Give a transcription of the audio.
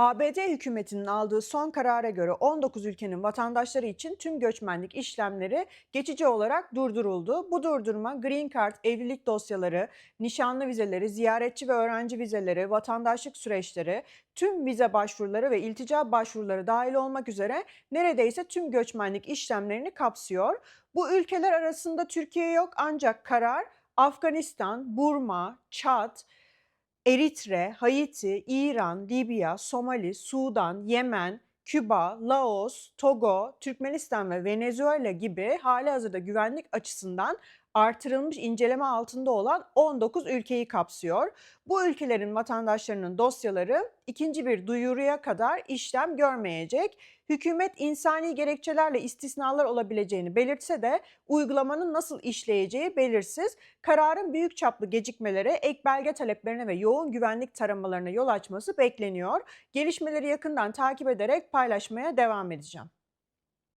ABD hükümetinin aldığı son karara göre 19 ülkenin vatandaşları için tüm göçmenlik işlemleri geçici olarak durduruldu. Bu durdurma Green Card, evlilik dosyaları, nişanlı vizeleri, ziyaretçi ve öğrenci vizeleri, vatandaşlık süreçleri, tüm vize başvuruları ve iltica başvuruları dahil olmak üzere neredeyse tüm göçmenlik işlemlerini kapsıyor. Bu ülkeler arasında Türkiye yok ancak karar Afganistan, Burma, Çad, Eritre, Haiti, İran, Libya, Somali, Sudan, Yemen, Küba, Laos, Togo, Türkmenistan ve Venezuela gibi halihazırda güvenlik açısından artırılmış inceleme altında olan 19 ülkeyi kapsıyor. Bu ülkelerin vatandaşlarının dosyaları ikinci bir duyuruya kadar işlem görmeyecek. Hükümet insani gerekçelerle istisnalar olabileceğini belirtse de uygulamanın nasıl işleyeceği belirsiz. Kararın büyük çaplı gecikmelere, ek belge taleplerine ve yoğun güvenlik taramalarına yol açması bekleniyor. Gelişmeleri yakından takip ederek paylaşmaya devam edeceğim.